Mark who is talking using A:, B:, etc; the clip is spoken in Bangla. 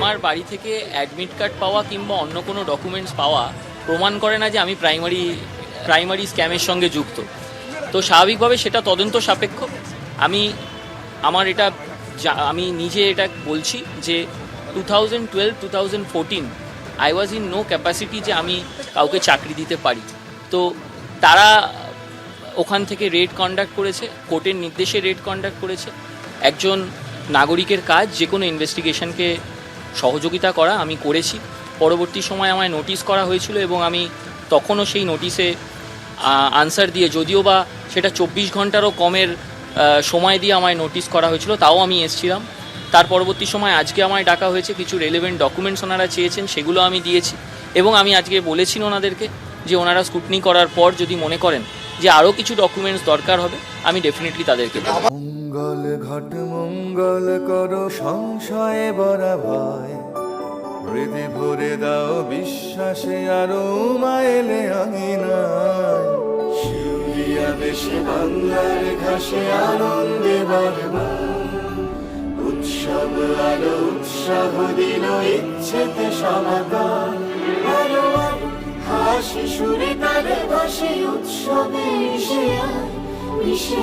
A: আমার বাড়ি থেকে অ্যাডমিট কার্ড পাওয়া কিংবা অন্য কোনো ডকুমেন্টস পাওয়া প্রমাণ করে না যে আমি প্রাইমারি প্রাইমারি স্ক্যামের সঙ্গে যুক্ত। তো স্বাভাবিকভাবে সেটা তদন্ত সাপেক্ষ। আমি, আমার এটা আমি নিজে এটা বলছি যে two thousand twelve two thousand fourteen I was in no capacity যে আমি কাউকে চাকরি দিতে পারি। তো তারা ওখান থেকে রেড কন্ডাক্ট করেছে কোর্টের নির্দেশে রেড কন্ডাক্ট করেছে। একজন নাগরিকের কাজ যে কোনো ইনভেস্টিগেশনকে সহযোগিতা করা আমি করেছি। পরবর্তী সময় আমায় নোটিশ করা হয়েছিল এবং আমি তখনও সেই নোটিশে আনসার দিয়ে যদিও বা সেটা চব্বিশ ঘন্টারও কমের সময় দিয়ে আমায় নোটিশ করা হয়েছিল, তাও আমি এসেছিলাম। তার পরবর্তী সময় আজকে আমায় ডাকা হয়েছে, কিছু রেলেভেন্ট ডকুমেন্টস ওনারা চেয়েছেন, সেগুলো আমি দিয়েছি। এবং আমি আজকে বলেছি ওনাদেরকে যে ওনারা স্কুটনি করার পর যদি মনে করেন যে আরও কিছু ডকুমেন্টস দরকার হবে, আমি ডেফিনেটলি তাদেরকে দেবো।
B: মঙ্গল ঘট মঙ্গল করো, সংশয়ে বরা ভয় হৃদে ভরে দাও বিশ্বাসে, আরও মাইলে আঙিনায়। শিউলিয়া দেশে, বাংলার ঘাসে আনন্দে উৎসব আলো, উৎসাহ দিল, ইচ্ছেতে আলো হাসি সুরে তালে ভাসে উৎসবে মিশে মিশে